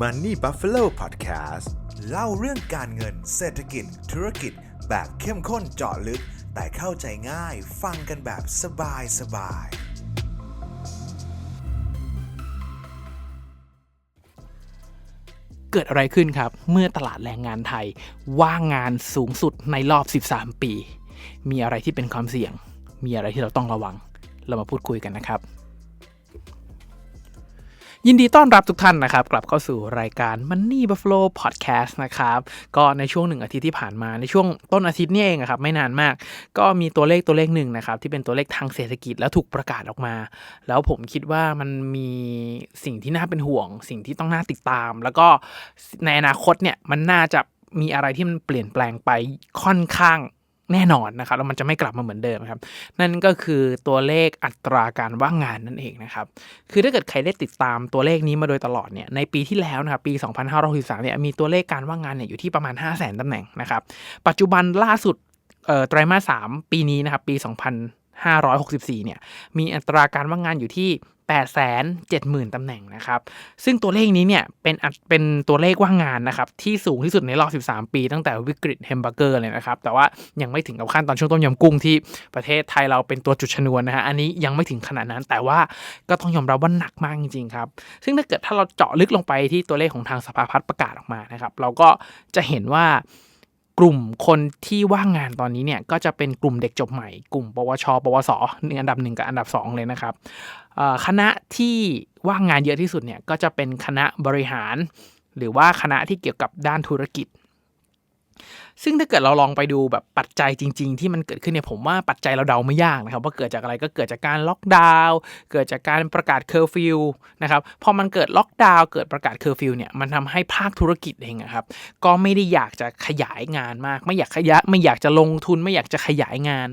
Money Buffalo Podcast เล่าเรื่องการเงินเศรษฐกิจ ธุรกิจ แบบเข้มข้นเจาะลึก แต่เข้าใจง่ายฟังกันแบบสบายสบาย เกิดอะไรขึ้นครับ เมื่อตลาดแรงงานไทย ว่างงานสูงสุดในรอบ 13 ปี มีอะไรที่เป็นความเสี่ยง มีอะไรที่เราต้องระวัง เรามาพูดคุยกันนะครับ ยินดีต้อนรับทุกท่านนะครับ กลับเข้าสู่รายการ Money Buffalo Podcast นะครับ ก็ในช่วงหนึ่งอาทิตย์ที่ผ่านมาในช่วงต้นอาทิตย์นี่เองครับไม่นานมาก ก็มีตัวเลขตัวเลขหนึ่งนะครับ ที่เป็นตัวเลขทางเศรษฐกิจแล้วถูกประกาศออกมา แล้วผมคิดว่ามันมีสิ่งที่น่าเป็นห่วง สิ่งที่ต้องน่าติดตาม แล้วก็ในอนาคตเนี่ยมันน่าจะมีอะไรที่มันเปลี่ยนแปลงไปค่อนข้าง แน่นอนนะครับแล้วมันจะไม่กลับมาเหมือนเดิมครับ นั่นก็คือตัวเลขอัตราการว่างงานนั่นเองนะครับ คือถ้าเกิดใครได้ติดตามตัวเลขนี้มาโดยตลอดเนี่ยในปีที่แล้วนะครับปี 2563เนี่ยมีตัวเลขการว่างงานเนี่ยอยู่ที่ประมาณ 5 0 0 0 0 0ตำแหน่งนะครับปัจจุบันล่าสุดไตรมาส3ปีนี้นะครับปี 2564เนี่ยมีอัตราการว่างงานอยู่ที่ 870,000 ตำแหน่งนะครับ ซึ่งตัวเลขนี้เนี่ยเป็นเป็นตัวเลขว่างงานนะครับที่สูงที่สุดในรอบ 13 ปีตั้งแต่วิกฤตแฮมเบอร์เกอร์เลยนะครับ แต่ว่ายังไม่ถึงกับขั้นตอนช่วงต้มยำกุ้งที่ประเทศไทยเราเป็นตัวจุดชนวนนะฮะ อันนี้ยังไม่ถึงขนาดนั้น แต่ว่าก็ต้องยอมรับว่าหนักมากจริงๆครับ ซึ่งถ้าเกิดถ้าเราเจาะลึกลงไปที่ตัวเลขของทางสภาพัฒน์ประกาศออกมานะครับ เราก็จะเห็นว่า กลุ่มคนที่ว่างงานตอนนี้เนี่ยก็จะเป็นกลุ่มเด็กจบใหม่ กลุ่ม ปวช ปวสหนึ่งอันดับหนึ่งกับอันดับสองเลยนะครับคณะที่ว่างงานเยอะที่สุดเนี่ยก็จะเป็นคณะบริหาร หรือว่าคณะที่เกี่ยวกับด้านธุรกิจซึ่งถ้าเกิดเราลองไปดูแบบปัจจัยจริง ๆ ที่มันเกิดขึ้นเนี่ยผมว่าปัจจัยเราเดาไม่ยากนะครับว่าเกิดจากอะไรก็เกิดจากการล็อกดาวน์เกิดจากการประกาศเคอร์ฟิวนะครับพอมันเกิดล็อกดาวน์เกิดประกาศเคอร์ฟิวเนี่ยมันทำให้ภาคธุรกิจเองครับก็ไม่ได้อยากจะขยายงานมาก ไม่อยากขยายไม่อยากจะลงทุนไม่อยากจะขยายงาน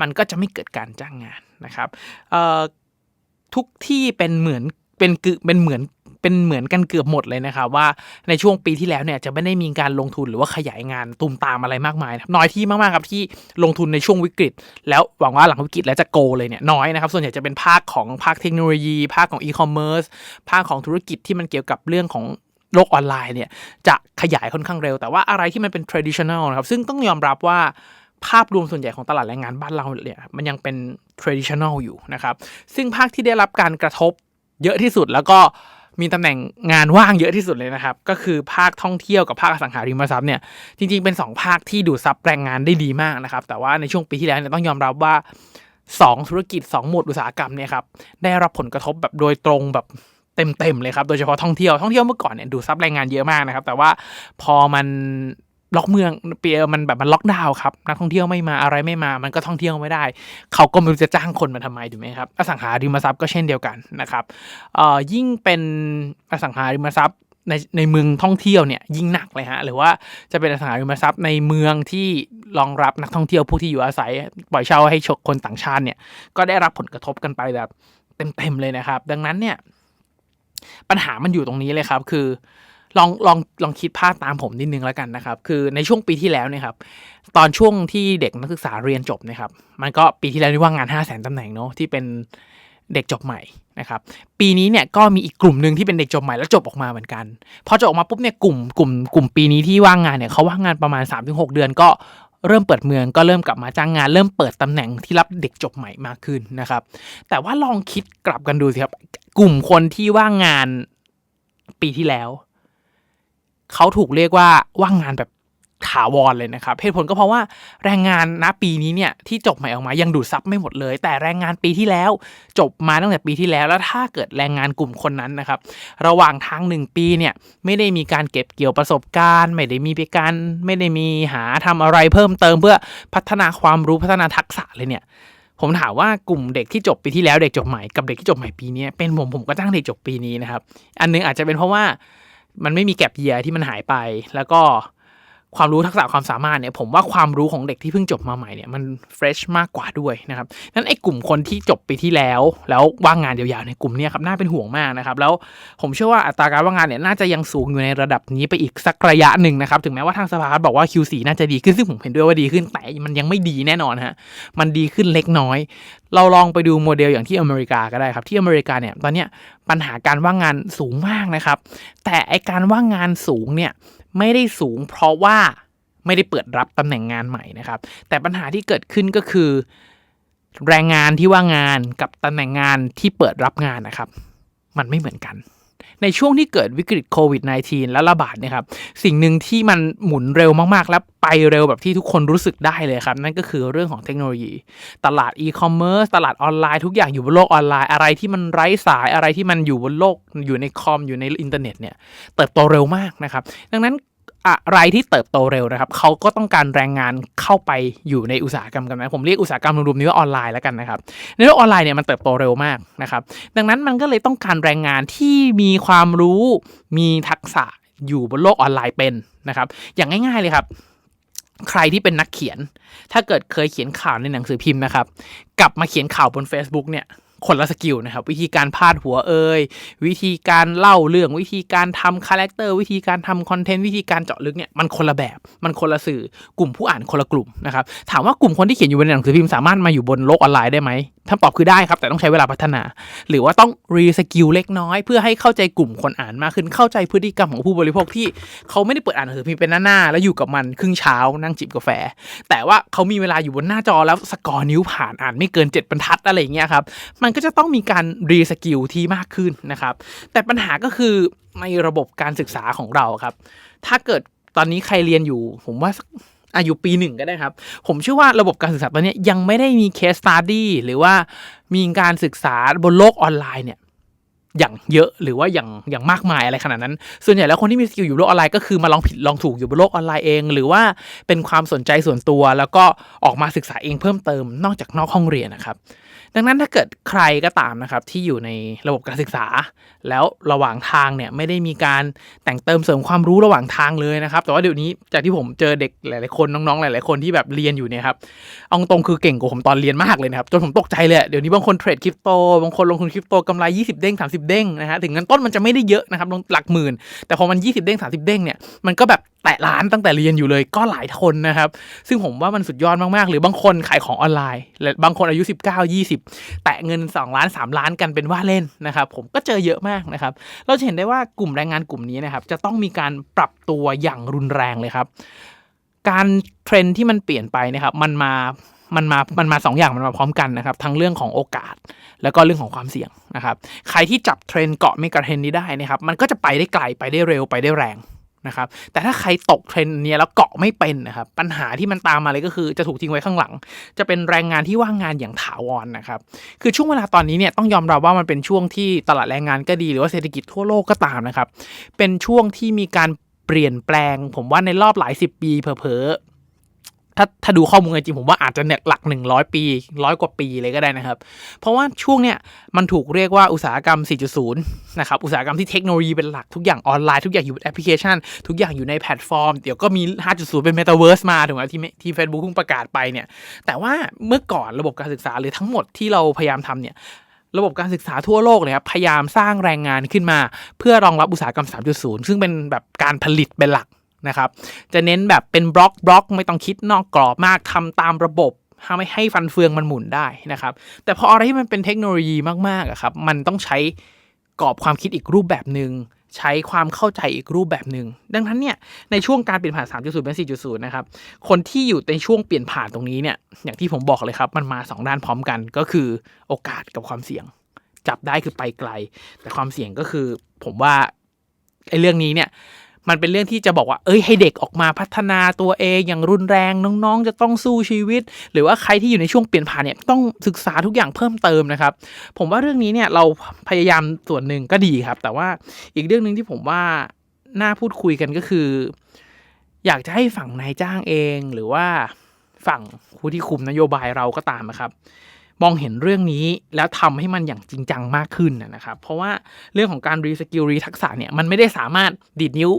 มันก็จะไม่เกิดการจ้างงานนะครับทุกที่เป็นเหมือนเป็นกึเป็นเหมือน เป็นเหมือนกันเกือบหมดเลยนะครับว่าในช่วงปีที่แล้วเนี่ยจะไม่ได้มีการลงทุนหรือว่าขยายงานตุมตามอะไรมากมายน,น้อยที่มากๆครับที่ลงทุนในช่วงวิกฤต แล้วหวังว่าหลังวิกฤตแล้วจะโกเลยเนี่ยน้อยนะครับส่วนใหญ่จะเป็นภาคของภาคเทคโนโลยี ภาคของอีคอมเมิร์ซภาคของธุรกิจที่มันเกี่ยวกับเรื่องของโลกออนไลน์เนี่ยจะขยายค่อนข้างเร็ว แต่ว่าอะไรที่มันเป็น traditional นะครับซึ่งต้องยอมรับว่าภาพรวมส่วนใหญ่ของตลาดแรงงานบ้านเราเนี่ยมันยังเป็น traditional อยู่นะครับซึ่งภาคที่ได้รับการกระทบเยอะที่สุดแล้วก็ มีตำแหน่งงานว่างเยอะที่สุดเลยนะครับ ก็คือภาคท่องเที่ยวกับภาคอสังหาริมทรัพย์เนี่ยจริงๆเป็น 2 ภาคที่ดูดซับแรงงานได้ดีมากนะครับ แต่ว่าในช่วงปีที่แล้วเนี่ยต้องยอมรับว่า 2 ธุรกิจ 2 หมวดอุตสาหกรรมเนี่ยครับได้รับผลกระทบแบบโดยตรงแบบเต็มๆเลยครับ โดยเฉพาะท่องเที่ยว ท่องเที่ยวเมื่อก่อนเนี่ยดูซับแรงงานเยอะมากนะครับ แต่ว่าพอมัน ล็อกเมืองเปียมันแบบมันล็อกดาวน์ครับนักท่องเที่ยวไม่มาอะไรไม่มา มันก็ท่องเที่ยวไม่ได้ เขาก็ไม่รู้จะจ้างคนมาทำไมถูกไหมครับอสังหาริมทรัพย์ก็เช่นเดียวกันนะครับเอ่อยิ่งเป็นอสังหาริมทรัพย์ในในเมืองท่องเที่ยวเนี่ยยิ่งหนักเลยฮะหรือว่าจะเป็นอสังหาริมทรัพย์ในเมืองที่รองรับนักท่องเที่ยวผู้ที่อยู่อาศัย ปล่อยเช่าให้ชกคนต่างชาติเนี่ยก็ได้รับผลกระทบกันไปแบบเต็มๆเลยนะครับ ดังนั้นเนี่ยปัญหามันอยู่ตรงนี้เลยครับ คือ ลองลองลองคิดภาพตามผมนิดนึงแล้วกันนะครับ คือในช่วงปีที่แล้วเนี่ยครับ ตอนช่วงที่เด็กนักศึกษาเรียนจบนะครับ มันก็ปีที่แล้วนี่ว่างงาน5 0 0 0 0 0ตำแหน่งเนาะที่เป็นเด็กจบใหม่นะครับ ปีนี้เนี่ยก็มีอีกกลุ่มหนึ่งที่เป็นเด็กจบใหม่แล้วจบออกมาเหมือนกัน พอจบออกมาปุ๊บเนี่ยกลุ่มกลุ่มกลุ่มปีนี้ที่ว่างงานเนี่ยเขาว่างงานประมาณ 3-6 เดือนก็เริ่มเปิดเมืองก็เริ่มกลับมาจ้างงาน เริ่มเปิดตำแหน่งที่รับเด็กจบใหม่มากขึ้นนะครับ แต่ว่าลองคิดกลับกันดูสิครับ กลุ่มคนที่ว่างงานปีที่แล้ว เขาถูกเรียกว่าว่างงานแบบถาวรเลยนะครับเหตุผลก็เพราะว่าแรงงานณปีนี้เนี่ยที่จบใหม่ออกมายังดูดซับไม่หมดเลย แต่แรงงานปีที่แล้ว จบมาตั้งแต่ปีที่แล้วแล้วถ้าเกิดแรงงานกลุ่มคนนั้นนะครับ ระหว่างทางหนึ่งปีเนี่ยไม่ได้มีการเก็บเกี่ยวประสบการณ์ ไม่ได้มีไปการไม่ได้มีหาทำอะไรเพิ่มเติมเพื่อพัฒนาความรู้พัฒนาทักษะเลยเนี่ยผมถามว่ากลุ่มเด็กที่จบปีที่แล้วเด็กจบใหม่กับเด็กที่จบใหม่ปีนี้เป็นผมผมก็จ้างเด็กจบปีนี้นะครับ อันนึงอาจจะเป็นเพราะว่า มันไม่มีแก็บเยียที่มันหายไป แล้วก็ ความรู้ทักษะความสามารถเนี่ยผมว่าความรู้ของเด็กที่เพิ่งจบมาใหม่เนี่ยมันเฟรชมากกว่าด้วยนะครับนั้นไอ้กลุ่มคนที่จบปีที่แล้ว แล้วว่างงานยาวๆในกลุ่มเนี้ครับน่าเป็นห่วงมากนะครับแล้วผมเชื่อว่าอัตราการว่างงานเนี่ยน่าจะยังสูงอยู่ในระดับนี้ไปอีกสักระยะหนึ่งนะครับถึงแม้ว่าทางสภาบอกว่า Q4 น่าจะดีขึ้นซึ่งผมเห็นด้วยว่าดีขึ้นแต่มันยังไม่ดีแน่นอนฮะมันดีขึ้นเล็กน้อย เราลองไปดูโมเดลอย่างที่อเมริกาก็ได้ครับที่อเมริกาเนี่ยตอนเนี้ยปัญหาการว่างงานสูงมากนะครับแต่ไอการว่างงานสูงเนี่ย ไม่ได้สูง เพราะว่าไม่ได้เปิดรับตำแหน่งงานใหม่นะครับ แต่ปัญหาที่เกิดขึ้นก็คือ แรงงานที่ว่างงานกับตำแหน่งงานที่เปิดรับงานนะครับ มันไม่เหมือนกัน ในช่วงที่เกิดวิกฤตโควิด -19 และระบาดเนี่ยครับ สิ่งหนึ่งที่มันหมุนเร็วมากๆ และไปเร็วแบบที่ทุกคนรู้สึกได้เลยครับ นั่นก็คือเรื่องของเทคโนโลยี ตลาดอีคอมเมิร์ซตลาดออนไลน์ทุกอย่างอยู่บนโลกออนไลน์อะไรที่มันไร้สายอะไรที่มันอยู่บนโลกอยู่ในคอมอยู่ในอินเทอร์เน็ตเนี่ยเติบโตเร็วมากนะครับ ดังนั้น อะไรที่เติบโตเร็วนะครับเขาก็ต้องการแรงงานเข้าไปอยู่ในอุตสาหกรรมกันนะผมเรียกอุตสาหกรรมรวมๆนี้ว่าออนไลน์แล้วกันนะครับในโลกออนไลน์เนี่ยมันเติบโตเร็วมากนะครับ ดังนั้นมันก็เลยต้องการแรงงานที่มีความรู้มีทักษะอยู่บนโลกออนไลน์เป็นนะครับ อย่างง่าย ๆเลยครับ ใครที่เป็นนักเขียน ถ้าเกิดเคยเขียนข่าวในหนังสือพิมพ์นะครับ กลับมาเขียนข่าวบน Facebook เนี่ย คนละสกิลนะครับ วิธีการพาดหัวเอ่ยวิธีการเล่าเรื่องวิธีการทำคาแรคเตอร์วิธีการทำคอนเทนต์วิธีการเจาะลึกเนี่ยมันคนละแบบมันคนละสื่อกลุ่มผู้อ่านคนละกลุ่มนะครับถามว่ากลุ่มคนที่เขียนอยู่บนหนังสือพิมพ์สามารถมาอยู่บนโลกออนไลน์ได้ไหม คำตอบคือได้ครับ แต่ต้องใช้เวลาพัฒนา หรือว่าต้องรีสกิลเล็กน้อย เพื่อให้เข้าใจกลุ่มคนอ่านมากขึ้นเข้าใจพฤติกรรมของผู้บริโภคที่เขาไม่ได้เปิดอ่านหนังสือพิมพ์เป็นหน้าๆแล้วอยู่กับมันครึ่งเช้านั่งจิบกาแฟ แต่ว่าเขามีเวลาอยู่บนหน้าจอแล้วสกอร์นิ้วผ่านอ่านไม่เกิน 7 บรรทัดอะไรอย่างเงี้ยครับมันก็จะต้องมีการรีสกิลที่มากขึ้นนะครับแต่ปัญหาก็คือในระบบการศึกษาของเราครับ ถ้าเกิดตอนนี้ใครเรียนอยู่ ผมว่า อายุปีหนึ่งก็ได้ครับ ผมเชื่อว่าระบบการศึกษาตอนนี้ยังไม่ได้มีเคสตัดดี้หรือว่ามีการศึกษาบนโลกออนไลน์เนี่ยอย่างเยอะหรือว่าอย่างอย่างมากมายอะไรขนาดนั้น ส่วนใหญ่แล้วคนที่มีสกิลอยู่โลกออนไลน์ก็คือมาลองผิดลองถูกอยู่บนโลกออนไลน์เอง หรือว่าเป็นความสนใจส่วนตัวแล้วก็ออกมาศึกษาเองเพิ่มเติมนอกจากนอกห้องเรียนนะครับ ดังนั้นถ้าเกิดใครก็ตามนะครับที่อยู่ในระบบการศึกษา แล้วระหว่างทางเนี่ยไม่ได้มีการแต่งเติมเสริมความรู้ระหว่างทางเลยนะครับ แต่ว่าเดี๋ยวนี้จากที่ผมเจอเด็กหลายๆคนน้องๆหลายๆคนที่แบบเรียนอยู่เนี่ยครับเอาตรงคือเก่งกว่าผมตอนเรียนมากเลยนะครับจนผมตกใจเลยเดี๋ยวนี้บางคนเทรดคริปโตบางคนลงทุนคริปโตกำไร 20 เด้ง 30 เด้งนะฮะถึงเงินต้นมันจะไม่ได้เยอะนะครับลงหลักหมื่น แต่พอมัน 20 เด้ง 30 เด้งเนี่ยมันก็แบบ แตะล้านตั้งแต่เรียนอยู่เลยก็หลายคนนะครับ ซึ่งผมว่ามันสุดยอดมากๆ หรือบางคนขายของออนไลน์ และบางคนอายุ 19 20 แตะเงิน 2 ล้าน 3 ล้านกันเป็นว่าเล่นนะครับ ผมก็เจอเยอะมากนะครับ เราจะเห็นได้ว่ากลุ่มแรงงานกลุ่มนี้นะครับ จะต้องมีการปรับตัวอย่างรุนแรงเลยครับ การเทรนที่มันเปลี่ยนไปนะครับ มันมามันมา มันมาสองอย่างมันมาพร้อมกันนะครับ ทั้งเรื่องของโอกาส แล้วก็เรื่องของความเสี่ยงนะครับ ใครที่จับเทรนเกาะเมกะเทรนนี้ได้นะครับ มันก็จะไปได้ไกล ไปได้เร็ว ไปได้แรง นะครับ แต่ถ้าใครตกเทรนด์นี้แล้วเกาะไม่เป็นนะครับ ปัญหาที่มันตามมาเลยก็คือจะถูกทิ้งไว้ข้างหลัง จะเป็นแรงงานที่ว่างงานอย่างถาวรนะครับ คือช่วงเวลาตอนนี้เนี่ยต้องยอมรับว่ามันเป็นช่วงที่ตลาดแรงงานก็ดีหรือว่าเศรษฐกิจทั่วโลกก็ตามนะครับ เป็นช่วงที่มีการเปลี่ยนแปลง ผมว่าในรอบหลายสิบปีเผลอ ถ้าถ้าดูข้อมูลจริงผมว่าอาจจะเนี่ยหลัก 100 ปีร้อยกว่าปีเลยก็ได้นะครับ เพราะว่าช่วงเนี้ยมันถูกเรียกว่าอุตสาหกรรม 4.0 นะครับ อุตสาหกรรมที่เทคโนโลยีเป็นหลักทุกอย่างออนไลน์ทุกอย่างอยู่บนแอปพลิเคชัน ทุกอย่างอยู่ในแพลตฟอร์ม เดี๋ยวก็มี 5.0 เป็นเมตาเวิร์สมาถูกไหมที่ที่ Facebook เพิ่งประกาศไปเนี่ย แต่ว่าเมื่อก่อนระบบการศึกษาหรือทั้งหมดที่เราพยายามทำเนี่ยระบบการศึกษาทั่วโลกเนี่ยครับพยายามสร้างแรงงานขึ้นมา เพื่อรองรับอุตสาหกรรม 3.0 ซึ่งเป็นแบบการผลิตเป็นหลัก นะครับ จะเน้นแบบเป็นบล็อกบล็อกไม่ต้องคิดนอกกรอบมากทำตามระบบทำให้ให้ฟันเฟืองมันหมุนได้นะครับ แต่พออะไรที่มันเป็นเทคโนโลยีมากๆอะครับ มันต้องใช้กรอบความคิดอีกรูปแบบหนึ่งใช้ความเข้าใจอีกรูปแบบหนึ่งดังนั้นเนี่ยในช่วงการเปลี่ยนผ่าน 3.0 เป็น 4.0 นะครับ คนที่อยู่ในช่วงเปลี่ยนผ่านตรงนี้เนี่ย อย่างที่ผมบอกเลยครับ มันมา 2 ด้านพร้อมกัน ก็คือโอกาสกับความเสี่ยง จับได้คือไปไกล แต่ความเสี่ยงก็คือผมว่าไอ้เรื่องนี้เนี่ย มันเป็นเรื่องที่จะบอกว่า เอ้ยให้เด็กออกมาพัฒนาตัวเองอย่างรุนแรงน้องๆ จะต้องสู้ชีวิต หรือว่าใครที่อยู่ในช่วงเปลี่ยนผ่านเนี่ยต้องศึกษาทุกอย่างเพิ่มเติมนะครับ ผมว่าเรื่องนี้เนี่ยเราพยายามส่วนหนึ่งก็ดีครับ แต่ว่าอีกเรื่องหนึ่งที่ผมว่าน่าพูดคุยกันก็คือ อยากจะให้ฝั่งนายจ้างเองหรือว่าฝั่งผู้ที่คุมนโยบายเราก็ตามนะครับ มองเห็นเรื่องนี้แล้วทำให้มันอย่างจริงจังมากขึ้นนะครับ เพราะว่าเรื่องของการรีสกิลรีทักษะเนี่ยมันไม่ได้สามารถดีดนิ้ว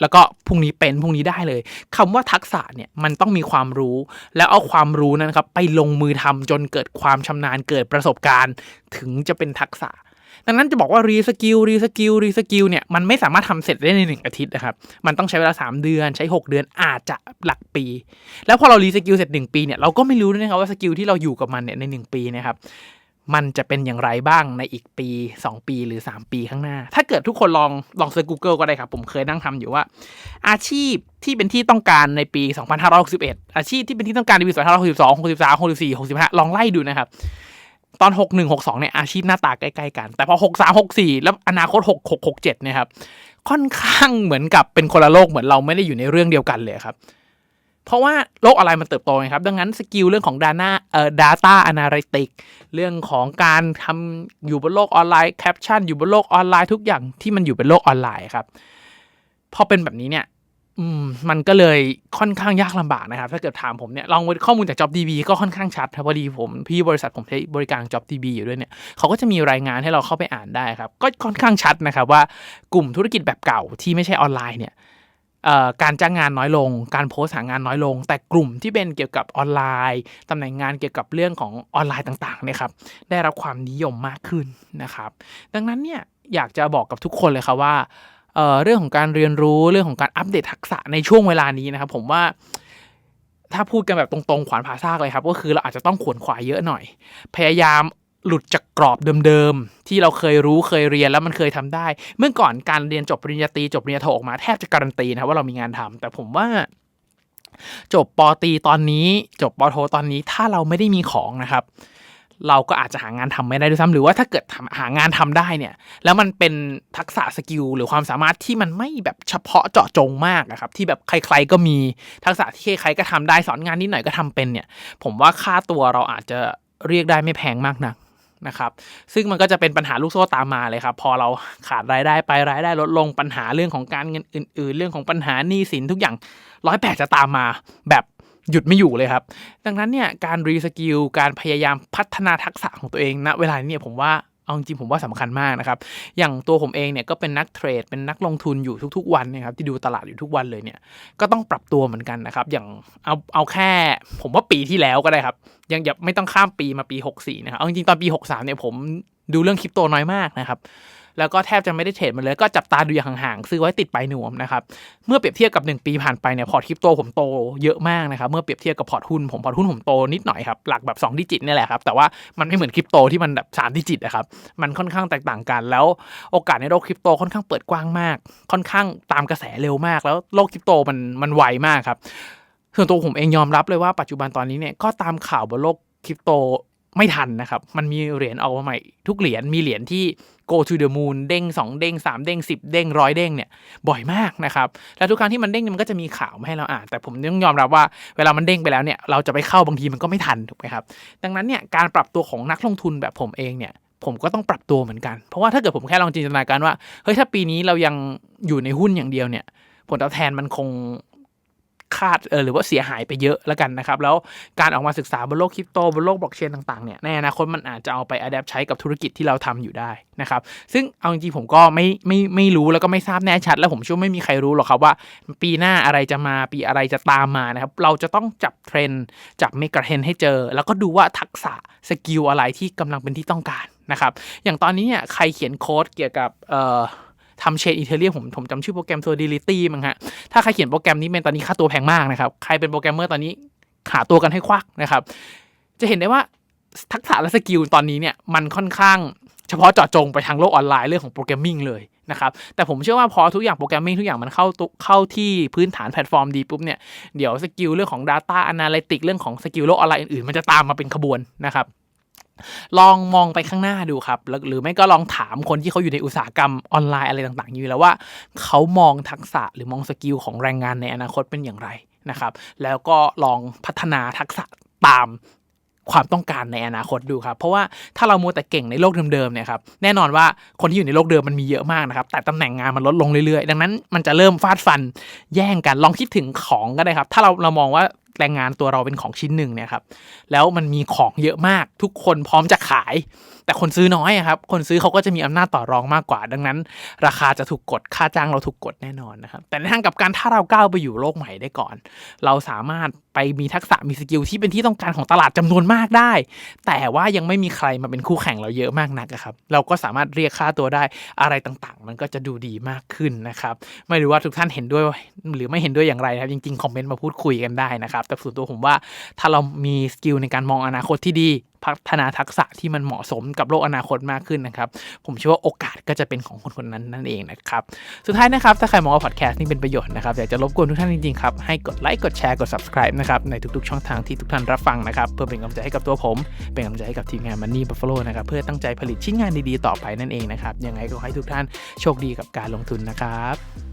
แล้วก็พรุ่งนี้เป็นพรุ่งนี้ได้เลยคำว่าทักษะเนี่ยมันต้องมีความรู้ แล้วเอาความรู้นั้นครับไปลงมือทำจนเกิดความชำนาญเกิดประสบการณ์ ถึงจะเป็นทักษะ ดังนั้นจะบอกว่ารีสกิลรีสกิลรีสกิลเนี่ยมันไม่สามารถทำเสร็จได้ในหนึ่งอาทิตย์นะครับ มันต้องใช้เวลา 3 เดือนใช้ 6 เดือนอาจจะหลักปี แล้วพอเรารีสกิลเสร็จ 1 ปีเนี่ยเราก็ไม่รู้ด้วยนะครับว่าสกิลที่เราอยู่กับมันเนี่ยใน 1 ปีนะครับมันจะเป็นอย่างไรบ้างในอีกปี 2 ปีหรือ 3 ปีข้างหน้า ถ้าเกิดทุกคนลองลองเซิร์ช Google ก็ได้ครับ ผมเคยนั่งทำอยู่ว่า อาชีพที่เป็นที่ต้องการในปี 2561 อาชีพที่เป็นที่ต้องการในปี 2562 63 64 65 ลองไล่ดูนะครับ ตอน61 62เนี่ยอาชีพหน้าตาใกล้ๆกัน แต่พอ63 64แล้วอนาคต66 67เนี่ยครับ ค่อนข้างเหมือนกับเป็นคนละโลกเหมือนเราไม่ได้อยู่ในเรื่องเดียวกันเลยครับ เพราะว่าโลกออนไลน์มันเติบโตไงครับ ดังนั้นสกิลเรื่องของ Data เอ่อ Data Analytics เรื่องของการทำอยู่บนโลกออนไลน์แคปชั่นอยู่บนโลกออนไลน์ทุกอย่างที่มันอยู่เป็นโลกออนไลน์ครับพอเป็นแบบนี้เนี่ย อืมมันก็เลยค่อนข้างยากลำบากนะครับ ถ้าเกิดถามผมเนี่ยลองข้อมูลจาก JobDB ก็ค่อนข้างชัดครับพอดีผมพี่บริษัทผมใช้บริการ JobDB อยู่ด้วยเนี่ยเขาก็จะมีรายงานให้เราเข้าไปอ่านได้ครับ ก็ค่อนข้างชัดนะครับว่ากลุ่มธุรกิจแบบเก่าที่ไม่ใช่ออนไลน์เนี่ยการจ้างงานน้อยลง การโพสหางานน้อยลง แต่กลุ่มที่เป็นเกี่ยวกับออนไลน์ตำแหน่งงานเกี่ยวกับเรื่องของออนไลน์ต่างๆเนี่ยครับได้รับความนิยมมากขึ้นนะครับ ดังนั้นเนี่ยอยากจะบอกกับทุกคนเลยครับว่า เอ่อเรื่องของการเรียนรู้เรื่องของการอัปเดตทักษะในช่วงเวลานี้นะครับผมว่าถ้าพูดกันแบบตรงๆ ขวานผ่าซากเลยครับ ก็คือเราอาจจะต้องขวนขวายเยอะหน่อย พยายามหลุดจากกรอบเดิมๆ ที่เราเคยรู้เคยเรียนแล้วมันเคยทำได้ เมื่อก่อนการเรียนจบปริญญาตรีจบปริญญาโทออกมาแทบจะการันตีนะครับว่าเรามีงานทำแต่ผมว่าจบปตีตอนนี้ จบปโทตอนนี้ถ้าเราไม่ได้มีของนะครับ เราก็อาจจะหางานทำไม่ได้ด้วยซ้ำหรือว่าถ้าเกิดทำหางานทำได้เนี่ย แล้วมันเป็นทักษะสกิลหรือความสามารถที่มันไม่แบบเฉพาะเจาะจงมากนะครับ ที่แบบใคร ๆก็มีทักษะที่ใครๆก็ทำได้สอนงานนิดหน่อยก็ทำเป็นเนี่ย ผมว่าค่าตัวเราอาจจะเรียกได้ไม่แพงมากนักนะครับซึ่งมันก็จะเป็นปัญหาลูกโซ่ตามมาเลยครับ พอเราขาดรายได้ไปรายได้ลดลงปัญหาเรื่องของการเงินอื่น ๆ เรื่องของปัญหาหนี้สินทุกอย่างร้อยแปดจะตามมาแบบ หยุดไม่อยู่เลยครับ ดังนั้นเนี่ยการรีสกิลการพยายามพัฒนาทักษะของตัวเองณเวลานี้เนี่ยผมว่าเอาจริงผมว่าสำคัญมากนะครับ อย่างตัวผมเองเนี่ยก็เป็นนักเทรด เป็นนักลงทุนอยู่ทุกๆวันนะครับที่ดูตลาดอยู่ทุกวันเลยเนี่ย ก็ต้องปรับตัวเหมือนกันนะครับ อย่างเอาเอาแค่ ผมว่าปีที่แล้วก็ได้ครับ ยังอย่าไม่ต้องข้ามปีมาปี 64 นะครับ เอาจริงๆตอนปี 63 เนี่ยผมดูเรื่องคริปโตน้อยมากนะครับ แล้วก็แทบจะไม่ได้เทรดมันเลย ก็จับตาดูอย่างห่างๆซื้อไว้ติดไปหนวมนะครับเมื่อเปรียบเทียบกับ 1 ปีผ่านไปเนี่ยพอร์ตคริปโตผมโตเยอะมากนะครับเมื่อเปรียบเทียบกับพอร์ตหุ้นผมพอร์ตหุ้นผมโตนิดหน่อยครับหลักแบบ2ดิจิตนี่แหละครับแต่ว่ามันไม่เหมือนคริปโตที่มันแบบ3ดิจิตนะครับมันค่อนข้างแตกต่างกันแล้วโอกาสในโลกคริปโตค่อนข้างเปิดกว้างมาก ค่อนข้างตามกระแสเร็วมาก แล้วโลกคริปโตมันมันไวมากครับส่วนตัวผมเองยอมรับเลยว่าปัจจุบันตอนนี้เนี่ยก็ตามข่าวบนโลกคริปโต ไม่ทันนะครับ มันมีเหรียญออกมาใหม่ ทุกเหรียญมีเหรียญที่ go to the moon เด้ง 2 เด้ง 3 เด้ง 10 เด้งร้อยเด้งเนี่ยบ่อยมากนะครับ แล้วทุกครั้งที่มันเด้งเนี่ยมันก็จะมีข่าวมาให้เราอ่าน แต่ผมต้องยอมรับว่าเวลามันเด้งไปแล้วเนี่ยเราจะไปเข้าบางทีมันก็ไม่ทันถูกไหมครับ ดังนั้นเนี่ยการปรับตัวของนักลงทุนแบบผมเองเนี่ยผมก็ต้องปรับตัวเหมือนกัน เพราะว่าถ้าเกิดผมแค่ลองจินตนาการว่า เฮ้ย ถ้าปีนี้เรายังอยู่ในหุ้นอย่างเดียวเนี่ย ผลตอบแทนมันคง คาดเออหรือว่าเสียหายไปเยอะแล้วกันนะครับ แล้วการออกมาศึกษาบนโลกคริปโตบนโลกบล็อกเชนต่างๆเนี่ยในอนาคตมันอาจจะเอาไปอัดแอปใช้กับธุรกิจที่เราทำอยู่ได้นะครับซึ่งเอาจริงๆผมก็ไม่ไม่ไม่รู้แล้วก็ไม่ทราบแน่ชัด แล้วผมเชื่อไม่มีใครรู้หรอกครับว่า ปีหน้าอะไรจะมาปีอะไรจะตามมานะครับเราจะต้องจับเทรนด์จับเมกะเทรนให้เจอ แล้วก็ดูว่าทักษะสกิลอะไรที่กำลังเป็นที่ต้องการนะครับอย่างตอนนี้เนี่ยใครเขียนโค้ดเกี่ยวกับเอ่อ ทำเชนอีเทเรียผมผมจำชื่อโปรแกรม Solidity มั้งฮะ ถ้าใครเขียนโปรแกรมนี้เป็นตอนนี้ค่าตัวแพงมากนะครับ ใครเป็นโปรแกรมเมอร์ตอนนี้หาตัวกันให้ควักนะครับ จะเห็นได้ว่าทักษะและสกิลตอนนี้เนี่ยมันค่อนข้างเฉพาะเจาะจงไปทางโลกออนไลน์เรื่องของโปรแกรมมิ่งเลยนะครับแต่ผมเชื่อว่าพอทุกอย่างโปรแกรมมิ่งทุกอย่างมันเข้าตุเข้าที่พื้นฐานแพลตฟอร์มดีปุ๊บเนี่ยเดี๋ยวสกิลเรื่องของ Data Analytics เรื่องของสกิลโลกออนไลน์อื่นๆมันจะตามมาเป็นขบวนนะครับ ลองมองไปข้างหน้าดูครับ หรือไม่ก็ลองถามคนที่เขาอยู่ในอุตสาหกรรมออนไลน์อะไรต่างๆ อยู่แล้วว่าเขามองทักษะหรือมองสกิลของแรงงานในอนาคตเป็นอย่างไรนะครับ แล้วก็ลองพัฒนาทักษะตามความต้องการในอนาคตดูครับ เพราะว่าถ้าเรามัวแต่เก่งในโลกเดิมๆเนี่ยครับ แน่นอนว่าคนที่อยู่ในโลกเดิมมันมีเยอะมากนะครับ แต่ตำแหน่งงานมันลดลงเรื่อยๆ ดังนั้นมันจะเริ่มฟาดฟันแย่งกัน ลองคิดถึงของก็ได้ครับ ถ้าเราเรามองว่า แรงงานตัวเราเป็นของชิ้นหนึ่งเนี่ยครับแล้วมันมีของเยอะมากทุกคนพร้อมจะขาย แต่คนซื้อน้อยครับคนซื้อเขาก็จะมีอำนาจต่อรองมากกว่า ดังนั้น ราคาจะถูกกดค่าจ้างเราถูกกดแน่นอนนะครับแต่ในทางกับการถ้าเราก้าวไปอยู่โลกใหม่ได้ก่อน เราสามารถไปมีทักษะมีสกิลที่เป็นที่ต้องการของตลาดจำนวนมากได้ แต่ว่ายังไม่มีใครมาเป็นคู่แข่งเราเยอะมากนักครับ เราก็สามารถเรียกค่าตัวได้อะไรต่างๆ มันก็จะดูดีมากขึ้นนะครับ ไม่รู้ว่าทุกท่านเห็นด้วย หรือไม่เห็นด้วยอย่างไรนะครับ จริงๆ คอมเมนต์มาพูดคุยกันได้นะครับ แต่ส่วนตัวผมว่าถ้าเรามีสกิลในการมองอนาคตที่ดี พัฒนาทักษะที่มันเหมาะสมกับโลกอนาคตมากขึ้นนะครับ ผมเชื่อว่าโอกาสก็จะเป็นของคนคนนั้นนั่นเองนะครับ สุดท้ายนะครับ ถ้าใครมองว่าพอดแคสต์นี่เป็นประโยชน์นะครับ อยากจะรบกวนทุกท่านจริงๆครับ ให้กดไลค์กดแชร์กด subscribe นะครับในทุกๆ ช่องทางที่ทุกท่านรับฟังนะครับ เพื่อเป็นกำลังใจให้กับตัวผม เป็นกำลังใจให้กับทีมงาน Money Buffalo นะครับเพื่อตั้งใจผลิตชิ้นงานดีๆต่อไปนั่นเองนะครับยังไงก็ให้ทุกท่านโชคดีกับการลงทุนนะครับ